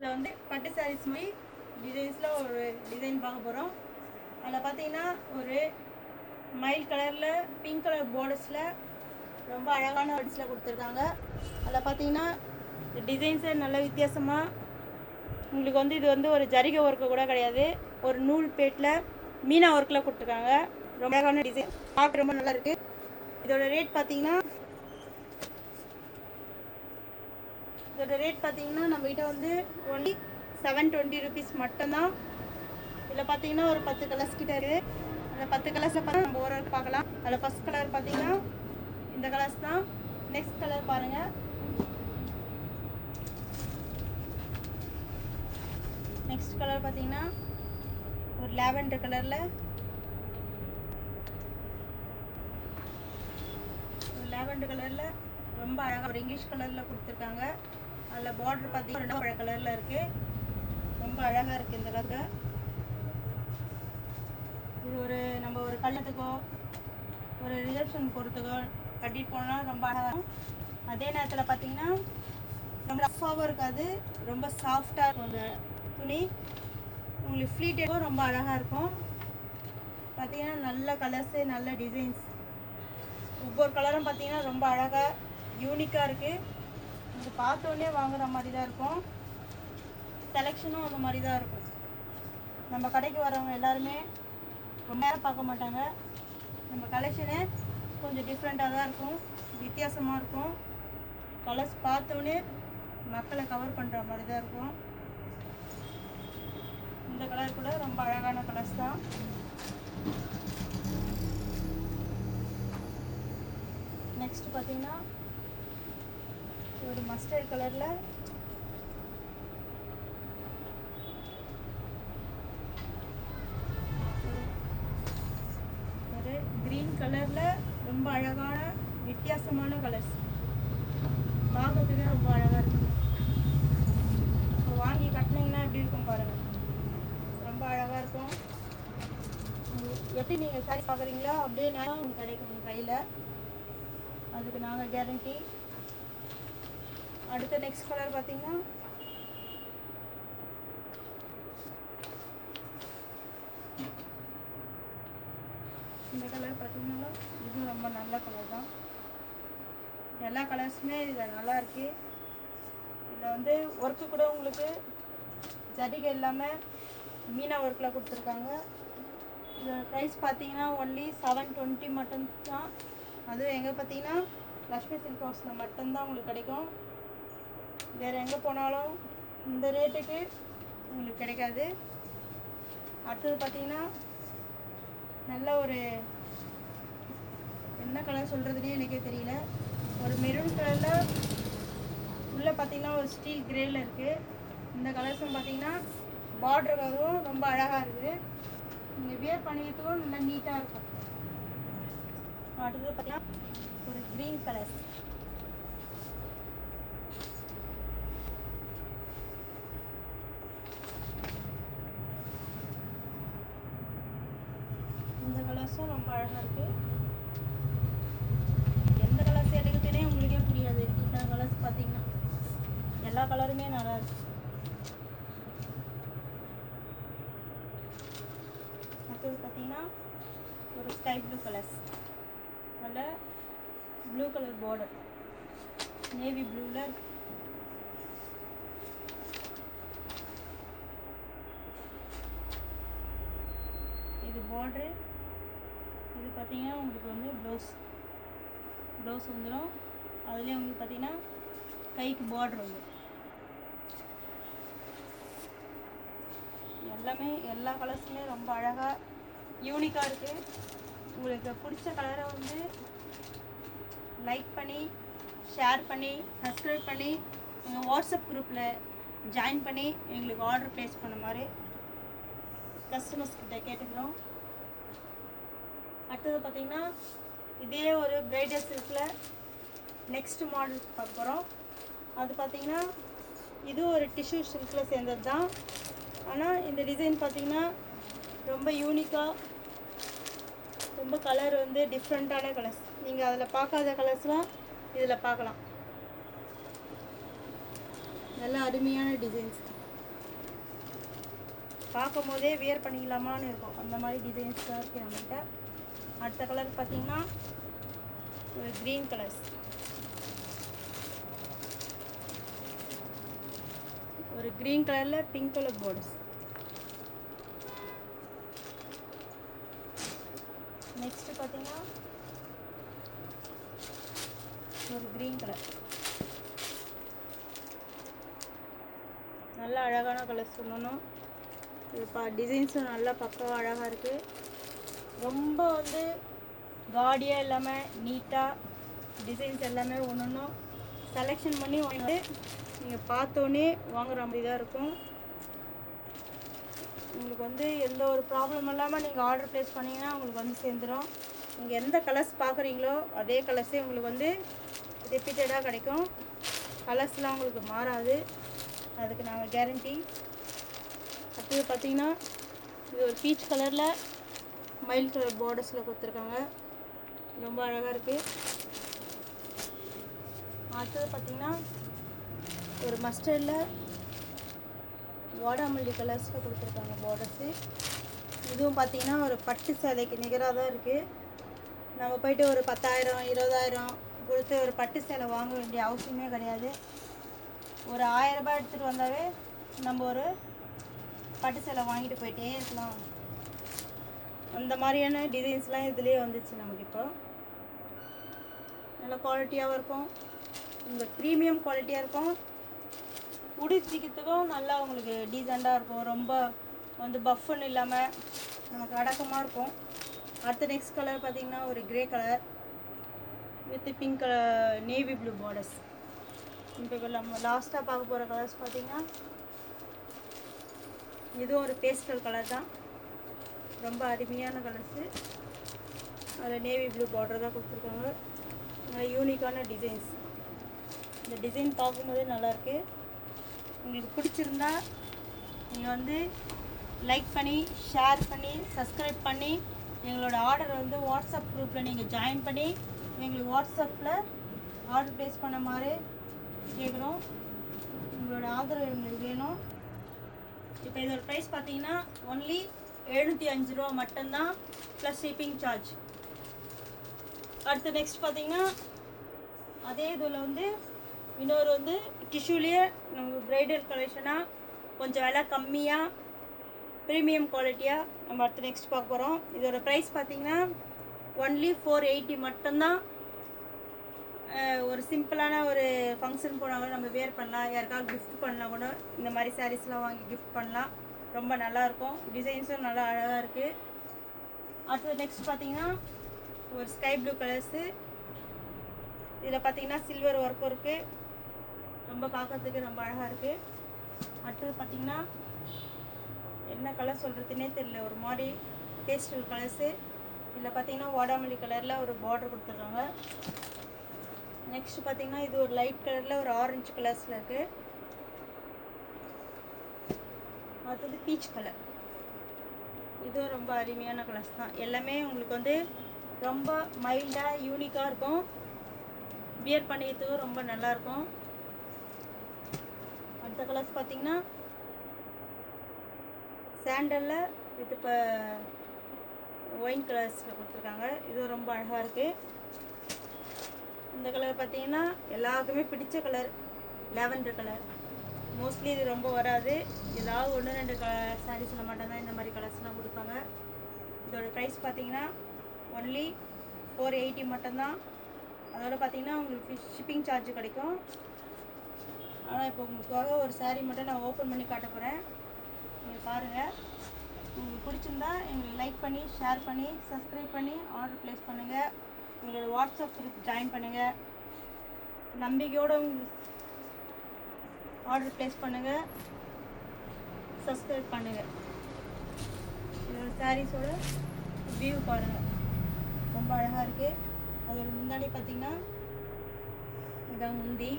இதில் வந்து பட்டு சாரீஸ் மாதிரி டிசைன்ஸில் ஒரு டிசைன் பார்க்க போகிறோம் அதில் பார்த்தீங்கன்னா ஒரு மைல் கலரில் பிங்க் கலர் பார்டர்ஸில் ரொம்ப அழகான வேர்ட்ஸில் கொடுத்துருக்காங்க. அதில் பார்த்தீங்கன்னா டிசைன்ஸே நல்ல வித்தியாசமாக உங்களுக்கு வந்து இது வந்து ஒரு ஜரிகை ஒர்க்கு கூட கிடையாது. ஒரு நூல் பேட்டில் மீனா ஒர்க்கில் கொடுத்துருக்காங்க. ரொம்ப அழகான டிசைன் பார்க்க ரொம்ப நல்லா இருக்குது இதோட ரேட் பார்த்தீங்கன்னா இதோட ரேட் பார்த்தீங்கன்னா நம்மகிட்ட வந்து ஒன்லி செவன் டுவெண்ட்டி ருபீஸ் மட்டும்தான். இதில் பார்த்தீங்கன்னா ஒரு பத்து கலர்ஸ் கிட்ட இருக்குது அந்த பத்து கலர்ஸில் பார்த்தா நம்ம ஒரு ஒரு பார்க்கலாம். அதில் ஃபஸ்ட் கலர் பார்த்தீங்கன்னா இந்த கலர்ஸ் தான். நெக்ஸ்ட் கலர் பாருங்கள் நெக்ஸ்ட் கலர் பார்த்தீங்கன்னா ஒரு லாவெண்டர் கலரில் ஒரு லாவெண்டர் கலரில் ரொம்ப அழகாக ஒரு இங்கிலீஷ் கலரில் கொடுத்துருக்காங்க. அதில் பார்டர் பார்த்தீங்கன்னா பழ கலரில் இருக்குது ரொம்ப அழகாக இருக்குது இந்த கலருக்கு இது ஒரு நம்ம ஒரு கல்யாணத்துக்கோ ஒரு ரிசப்ஷன் போகிறதுக்கோ கட்டிட்டு போனால் ரொம்ப அழகாக இருக்கும். அதே நேரத்தில் பார்த்தீங்கன்னா ரொம்ப ரஃப்பாகவும் இருக்காது ரொம்ப சாஃப்டாக இருக்கும் அந்த துணி. உங்களுக்கு ஃப்ளீட்டேக்கும் ரொம்ப அழகாக இருக்கும். பார்த்தீங்கன்னா நல்ல கலர்ஸு நல்ல டிசைன்ஸ் ஒவ்வொரு கலரும் பார்த்தீங்கன்னா ரொம்ப அழகாக யூனிக்காக இருக்குது இது பார்த்தோன்னே வாங்குற மாதிரி தான் இருக்கும் செலெக்ஷனும் அந்த மாதிரி தான் இருக்கும். நம்ம கடைக்கு வரவங்க எல்லாருமே ரொம்ப நேரம் பார்க்க மாட்டாங்க. நம்ம கலெக்ஷனு கொஞ்சம் டிஃப்ரெண்ட்டாக தான் இருக்கும். வித்தியாசமாக இருக்கும். கலர்ஸ் பார்த்தோன்னே மக்களை கவர் பண்ணுற மாதிரி தான் இருக்கும். இந்த கலர் கூட ரொம்ப அழகான கலர்ஸ் தான். நெக்ஸ்ட் பார்த்தீங்கன்னா ஒரு மஸ்டர்ட் கலரில் ஒரு க்ரீன் கலரில் ரொம்ப அழகான வித்தியாசமான கலர்ஸ் பார்க்கறதுக்கே ரொம்ப அழகாக இருக்கு. வாங்கி கட்டினீங்கன்னா எப்படி இருக்கும் பாருங்கள் ரொம்ப அழகாக இருக்கும். எப்படி நீங்கள் சாரி பார்க்குறீங்களோ அப்படியே நேரம் உங்களுக்கு கிடைக்கும் உங்கள் கையில். அதுக்கு நாங்கள் கேரண்டி அடுத்த நெக்ஸ்ட் கலர் பார்த்தீங்கன்னா இந்த கலர் பார்த்தீங்கன்னா இதுவும் ரொம்ப நல்ல கலர் தான். எல்லா கலர்ஸுமே இதில் நல்லா இருக்கு. இதில் வந்து ஒர்க்கு கூட உங்களுக்கு ஜரிகை இல்லாமல் மீனா ஒர்க்கில் கொடுத்துருக்காங்க. இதோட ப்ரைஸ் பார்த்தீங்கன்னா ஒன்லி செவன் டுவெண்ட்டி மட்டும்தான். அதுவும் எங்கே பார்த்தீங்கன்னா லக்ஷ்மி சில்க் ஹவுஸில் மட்டும்தான் உங்களுக்கு கிடைக்கும். வேறு எங்கே போனாலும் இந்த ரேட்டுக்கு உங்களுக்கு கிடைக்காது. அடுத்தது பார்த்தீங்கன்னா நல்ல ஒரு என்ன கலர் சொல்கிறதுனே எனக்கே தெரியல. ஒரு மெரூன் கலரில் உள்ளே பார்த்தீங்கன்னா ஒரு ஸ்டீல் கிரேல இருக்குது இந்த கலர்ஸும் பார்த்தீங்கன்னா பார்ட்ரு அதுவும் ரொம்ப அழகாக இருக்குது. நீங்கள் வியர் பண்ணிக்கிறதுக்கும் நல்லா நீட்டாக இருக்கும். அடுத்தது பார்த்தீங்கன்னா ஒரு க்ரீன் கலர் இந்த கலர்ஸும் ரொம்ப அழகாக இருக்குது எந்த கலர்ஸ் எடுக்குதுன்னே உங்களுக்கே புரியாது. இத்தனை கலர்ஸ் பார்த்தீங்கன்னா எல்லா கலருமே நல்லா இருக்கு. அடுத்தது பார்த்தீங்கன்னா ஒரு ஸ்கை ப்ளூ கலர்ஸ் அதில் ப்ளூ கலர் பார்டர் நேவி ப்ளூவில் இது பார்டரு இது பார்த்தீங்கன்னா உங்களுக்கு வந்து ப்ளவுஸ் ப்ளவுஸ் வந்துடும் அதுலேயே உங்களுக்கு பார்த்தீங்கன்னா கைக்கு பார்டர் வந்து எல்லாமே எல்லா கலர்ஸுமே ரொம்ப அழகாக யூனிக்காக இருக்குது உங்களுக்கு பிடிச்ச கலரை வந்து லைக் பண்ணி ஷேர் பண்ணி சப்ஸ்கிரைப் பண்ணி எங்கள் வாட்ஸ்அப் குரூப்பில் ஜாயின் பண்ணி எங்களுக்கு ஆர்டர் ப்ளேஸ் பண்ண மாதிரி கஸ்டமர்ஸ் கிட்ட கேட்டுக்கிறோம். அடுத்தது பார்த்தீங்கன்னா இதே ஒரு பிரைடல் சில்கில் நெக்ஸ்ட் மாடல் பார்க்க போகிறோம் அது பார்த்தீங்கன்னா இது ஒரு டிஷ்யூ சில்கில் சேர்ந்தது தான் ஆனால் இந்த டிசைன் பார்த்தீங்கன்னா ரொம்ப யூனிக்காக ரொம்ப கலர் வந்து டிஃப்ரெண்ட்டான கலர்ஸ் நீங்கள் அதில் பார்க்காத கலர்ஸ்லாம் இதில் பார்க்கலாம். நல்ல அருமையான டிசைன்ஸ் பார்க்கும் போதே வியர் பண்ணிக்கலாமான்னு இருக்கும். அந்த மாதிரி டிசைன்ஸ் தான் இருக்குது நம்மகிட்ட அடுத்த கலர் பார்த்தீங்கன்னா ஒரு க்ரீன் கலர்ஸ் ஒரு க்ரீன் கலரில் பிங்க் கலர் போர்டர்ஸ் நெக்ஸ்ட் பார்த்தீங்கன்னா ஒரு க்ரீன் கலர் நல்லா அழகான கலர் சொல்லணும். இது பா டிசைன்ஸும் நல்லா பக்கம் அழகாக இருக்குது ரொம்ப வந்து காடியாக இல்லாமல் நீட்டாக டிசைன்ஸ் எல்லாமே ஒன்று ஒன்றும் செலெக்ஷன் பண்ணி வாங்கிட்டு நீங்கள் பார்த்தோன்னே வாங்குற மாதிரி தான் இருக்கும். உங்களுக்கு வந்து எந்த ஒரு ப்ராப்ளம் இல்லாமல் நீங்கள் ஆர்டர் ப்ளேஸ் பண்ணிங்கன்னா உங்களுக்கு வந்து சேர்ந்துடும் நீங்கள் எந்த கலர்ஸ் பார்க்குறீங்களோ அதே கலர்ஸே உங்களுக்கு வந்து ரிப்பீட்டடாக கிடைக்கும். கலர்ஸ்லாம் உங்களுக்கு மாறாது. அதுக்கு நாங்கள் கேரண்டி அடுத்தது பார்த்தீங்கன்னா இது ஒரு பீச் கலரில் மயில் கலர் பார்டர்ஸில் கொடுத்துருக்காங்க. ரொம்ப அழகாக இருக்குது அடுத்தது பார்த்திங்கன்னா ஒரு மஸ்டர்டில் வாடாமல்லி கலர்ஸில் கொடுத்துருக்காங்க பார்டர்ஸு இதுவும் பார்த்தீங்கன்னா ஒரு பட்டு சேலைக்கு நிகராக தான் இருக்குது நம்ம போயிட்டு ஒரு பத்தாயிரம் இருபதாயிரம் கொடுத்து ஒரு பட்டு சேலை வாங்க வேண்டிய அவசியமே கிடையாது. ஒரு ஆயிரம் ரூபாய் எடுத்துகிட்டு வந்தாவே நம்ம ஒரு பட்டு சேலை வாங்கிட்டு போயிட்டே இருக்கலாம். அந்த மாதிரியான டிசைன்ஸ்லாம் இதுலேயே வந்துச்சு நமக்கு இப்போ. நல்ல குவாலிட்டியாகவும் இருக்கும். இந்த ப்ரீமியம் குவாலிட்டியாக இருக்கும். உடுத்திக்கிறதுக்கும் நல்லா உங்களுக்கு டீசெண்டாக இருக்கும். ரொம்ப வந்து பஃப்னு இல்லாமல் நமக்கு அடக்கமாக இருக்கும். அடுத்த நெக்ஸ்ட் கலர் பார்த்திங்கன்னா ஒரு grey colour with pink colour navy blue borders இப்போ நம்ம லாஸ்ட்டாக பார்க்க போகிற கலர்ஸ் பார்த்திங்கன்னா இதுவும் ஒரு பேஸ்டல் கலர் தான். ரொம்ப அருமையான கலர்ஸு. அதில் நேவி ப்ளூ பார்டர் தான் கொடுத்துருக்காங்க. நல்ல யூனிக்கான டிசைன்ஸ் இந்த டிசைன் பார்க்கும்போதே நல்லாயிருக்கு. உங்களுக்கு பிடிச்சிருந்தா நீங்கள் வந்து லைக் பண்ணி ஷேர் பண்ணி சப்ஸ்கிரைப் பண்ணி எங்களோட ஆர்டர் வந்து வாட்ஸ்அப் குரூப்பில் நீங்கள் ஜாயின் பண்ணி எங்களுக்கு வாட்ஸ்அப்பில் ஆர்டர் ப்ளேஸ் பண்ண மாதிரி கேட்குறோம். உங்களோட ஆதரவு எங்களுக்கு வேணும். இப்போ இதோட ப்ரைஸ் பார்த்தீங்கன்னா ஒன்லி எழுநூற்றி அஞ்சு ரூபா மட்டும்தான் ப்ளஸ் ஷிப்பிங் சார்ஜ் அடுத்து நெக்ஸ்ட் பார்த்தீங்கன்னா அதே இதில் வந்து இன்னொரு வந்து டிஷ்யூலேயே நம்ம பிரைடல் கலெக்ஷனாக கொஞ்சம் விலை கம்மியாக ப்ரீமியம் குவாலிட்டியாக நம்ம அடுத்து நெக்ஸ்ட் பார்க்க போகிறோம் இதோட ப்ரைஸ் பார்த்தீங்கன்னா ஒன்லி ஃபோர் எயிட்டி மட்டும்தான். ஒரு சிம்பிளான ஒரு ஃபங்க்ஷன் போனால் கூட நம்ம வேர் பண்ணலாம். யாருக்காவது கிஃப்ட் பண்ணலாம் கூட இந்த மாதிரி சாரீஸ்லாம் வாங்கி கிஃப்ட் பண்ணலாம். ரொம்ப நல்லாயிருக்கும். டிசைன்ஸும் நல்லா அழகாக இருக்குது அடுத்தது நெக்ஸ்ட் பார்த்தீங்கன்னா ஒரு ஸ்கை ப்ளூ கலர்ஸு இதில் பார்த்தீங்கன்னா சில்வர் ஒர்க்கும் இருக்குது ரொம்ப பார்க்கறதுக்கு ரொம்ப அழகாக இருக்குது அடுத்தது பார்த்தீங்கன்னா என்ன கலர் சொல்கிறதுனே தெரியல. ஒரு மாதிரி பேஸ்டல் கலர்ஸு இதில் பார்த்தீங்கன்னா வாடாமல்லி கலரில் ஒரு பார்டர் கொடுத்துருக்காங்க நெக்ஸ்ட் பார்த்தீங்கன்னா இது ஒரு லைட் கலரில் ஒரு ஆரஞ்சு கலர்ஸில் இருக்குது அடுத்தது பீச் கலர் இதுவும் ரொம்ப அருமையான கலர்ஸ் தான். எல்லாமே உங்களுக்கு வந்து ரொம்ப மைல்டாக யூனிக்காக இருக்கும். வியர் பண்ணிக்கிறதுக்கும் ரொம்ப நல்லாயிருக்கும் அடுத்த கலர்ஸ் பார்த்தீங்கன்னா சாண்டலில் வித் இப்போ ஒயின் கலர்ஸில் கொடுத்துருக்காங்க. இதுவும் ரொம்ப அழகாக இருக்குது இந்த கலர் பார்த்தீங்கன்னா எல்லாருக்குமே பிடிச்ச கலர் லாவெண்டர் கலர் மோஸ்ட்லி இது ரொம்ப வராது. ஏதாவது ஒன்று ரெண்டு க சாரீஸில் மட்டும்தான் இந்த மாதிரி கலர்ஸ்லாம் கொடுப்பாங்க. இதோட ப்ரைஸ் பார்த்தீங்கன்னா ஒன்லி ஃபோர் எயிட்டி மட்டும்தான். அதோட பார்த்தீங்கன்னா உங்களுக்கு ஷிப்பிங் சார்ஜ் கிடைக்கும். ஆனால் இப்போ உங்களுக்காக ஒரு சாரீ மட்டும் நான் ஓப்பன் பண்ணி காட்ட போகிறேன் நீங்கள் பாருங்கள் உங்களுக்கு பிடிச்சிருந்தா எங்களுக்கு லைக் பண்ணி ஷேர் பண்ணி சப்ஸ்கிரைப் பண்ணி ஆர்டர் ப்ளேஸ் பண்ணுங்கள் உங்களோட வாட்ஸ்அப் குரூப் ஜாயின் பண்ணுங்கள் நம்பிக்கையோடு ஆர்டர் ப்ளேஸ் பண்ணுங்கள் சப்ஸ்கிரைப் பண்ணுங்கள் இதோட சாரீஸோட வியூ பாருங்கள் ரொம்ப அழகாக இருக்குது அதோட முன்னாடி பார்த்தீங்கன்னா இதான் முந்தி.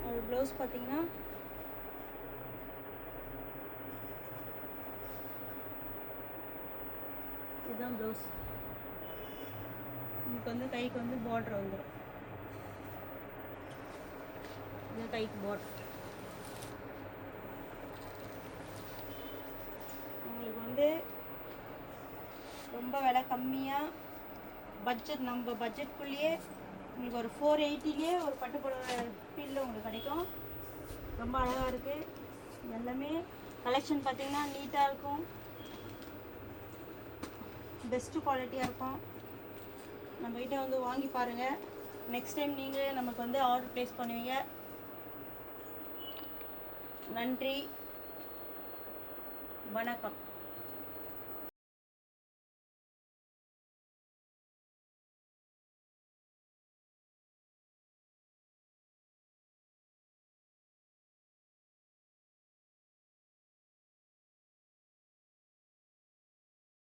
அதோட ப்ளவுஸ் பார்த்தீங்கன்னா இதுதான் ப்ளவுஸ் உங்களுக்கு வந்து கைக்கு வந்து பார்டர் வந்துடும் இது கைக்கு உங்களுக்கு வந்து ரொம்ப விலை கம்மியாக பட்ஜெட் நம்ம பட்ஜெட்குள்ளேயே உங்களுக்கு ஒரு ஃபோர் எயிட்டிலேயே ஒரு பட்டு ஃபீல்டில் உங்களுக்கு கிடைக்கும் ரொம்ப அழகாக இருக்குது எல்லாமே கலெக்ஷன் பார்த்திங்கன்னா நீட்டாக இருக்கும் பெஸ்ட்டு குவாலிட்டியாக இருக்கும் நம்மக்கிட்ட வந்து வாங்கி பாருங்கள் நெக்ஸ்ட் டைம் நீங்கள் நமக்கு வந்து ஆர்டர் ப்ளேஸ் பண்ணுவீங்க நன்றி. வணக்கம்.